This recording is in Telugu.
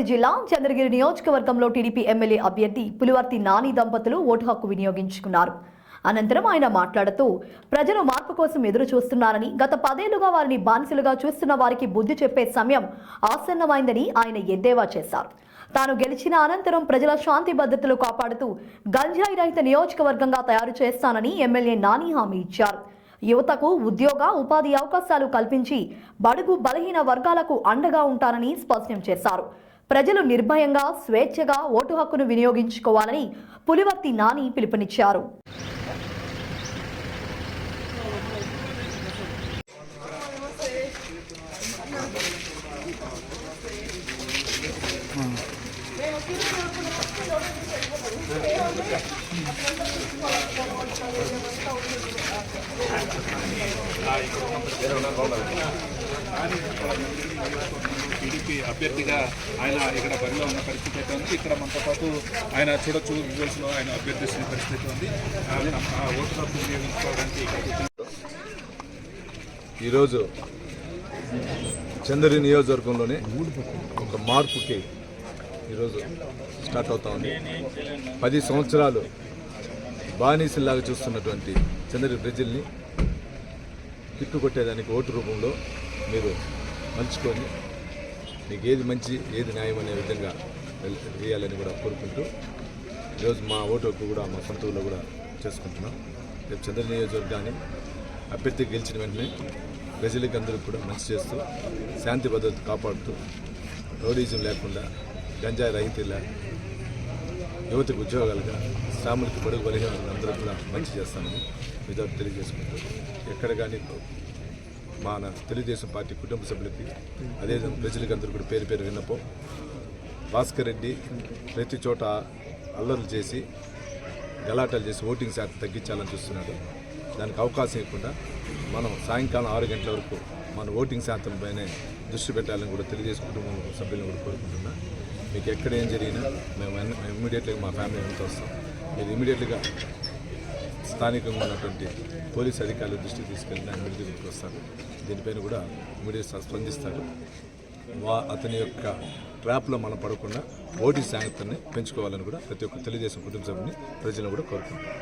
తిరుపతి జిల్లా చంద్రగిరి నియోజకవర్గంలో టీడీపీ ఎమ్మెల్యే అభ్యర్థి పులివర్తి నాని దంపతులు ఓటు హక్కు వినియోగించుకున్నారు. అనంతరం ఆయన మాట్లాడుతూ ప్రజలు మార్పు కోసం ఎదురు చూస్తున్నారని గత పదేళ్ళుగా వారిని బానిసలుగా చూస్తున్న వారికి బుద్ధి చెప్పే సమయం ఆసన్నమైందని ఆయన ఎద్దేవా చేశారు. తాను గెలిచిన అనంతరం ప్రజల శాంతి భద్రతలు కాపాడుతూ గంజాయి రహిత నియోజకవర్గంగా తయారు చేస్తానని ఎమ్మెల్యే నాని హామీ ఇచ్చారు. యువతకు ఉద్యోగ ఉపాధి అవకాశాలు కల్పించి బడుగు బలహీన వర్గాలకు అండగా ఉంటానని స్పష్టం చేశారు. ప్రజలు నిర్భయంగా స్వేచ్ఛగా ఓటు హక్కును వినియోగించుకోవాలని పులివర్తి నాని పిలుపునిచ్చారు. టీడీపీ అభ్యర్థిగా ఆయన ఇక్కడ బరిలో ఉన్న పరిస్థితి అయితే ఉంది. ఇక్కడ మనతో పాటు ఆయన చూడొచ్చు విజువల్స్లో ఆయన అభ్యర్థిస్తున్న పరిస్థితి ఉంది. ఆయన ఆ ఓటు హక్కు వినియోగించుకోవడానికి ఈరోజు చంద్రి నియోజకవర్గంలోనే ఒక మార్పుకి ఈరోజు స్టార్ట్ అవుతా ఉంది. పది సంవత్సరాలు బానిసల్లాగా చూస్తున్నటువంటి చంద్రి ప్రజల్ని తిప్పు కొట్టేదానికి ఓటు రూపంలో మీరు మలుచుకొని మీకు ఏది మంచి ఏది న్యాయం అనే విధంగా వేయాలని కూడా కోరుకుంటూ ఈరోజు మా ఓటు హక్కు కూడా మా సొంత ఊళ్ళో కూడా చేసుకుంటున్నాం. రేపు చంద్ర నియోజకవర్గాన్ని అభ్యర్థి గెలిచిన వెంటనే ప్రజలకి అందరికి కూడా మంచి చేస్తూ శాంతి భద్రత కాపాడుతూ రౌడీజం లేకుండా గంజాయి రహితలా యువతకు ఉద్యోగాలుగా శ్రాములకి బడుగు బలహీన అందరూ కూడా మంచి చేస్తామని మీతో తెలియజేసుకుంటూ ఎక్కడ కానీ మన తెలుగుదేశం పార్టీ కుటుంబ సభ్యులకి అదేవిధంగా ప్రజలకి అందరూ కూడా పేరు పేరు విన్నపం. భాస్కర్ రెడ్డి ప్రతి చోట అల్లర్లు చేసి గలాటాలు చేసి ఓటింగ్ శాతం తగ్గించాలని చూస్తున్నాడు. దానికి అవకాశం ఇవ్వకుండా మనం సాయంకాలం ఆరు గంటల వరకు మన ఓటింగ్ శాతం పైనే దృష్టి పెట్టాలని కూడా తెలుగుదేశం కుటుంబం సభ్యులను కూడా కోరుకుంటున్నా. మీకు ఎక్కడ ఏం జరిగినా మేము అన్ని- మేము ఇమీడియట్గా మా ఫ్యామిలీ వెళ్తూ వస్తాం. మీరు ఇమీడియట్గా స్థానికంగా ఉన్నటువంటి పోలీస్ అధికారుల దృష్టికి తీసుకెళ్ళి దాని మీద దగ్గరికి వస్తారు. దీనిపైన కూడా ఇమీడియట్ స్పందిస్తారు. వా అతని యొక్క ట్రాప్లో మనం పడకుండా ఓటీ శాంక్తని పెంచుకోవాలని కూడా ప్రతి ఒక్క తెలుగుదేశం కుటుంబ సభ్యుని ప్రజలను కూడా కోరుకుంటున్నాం.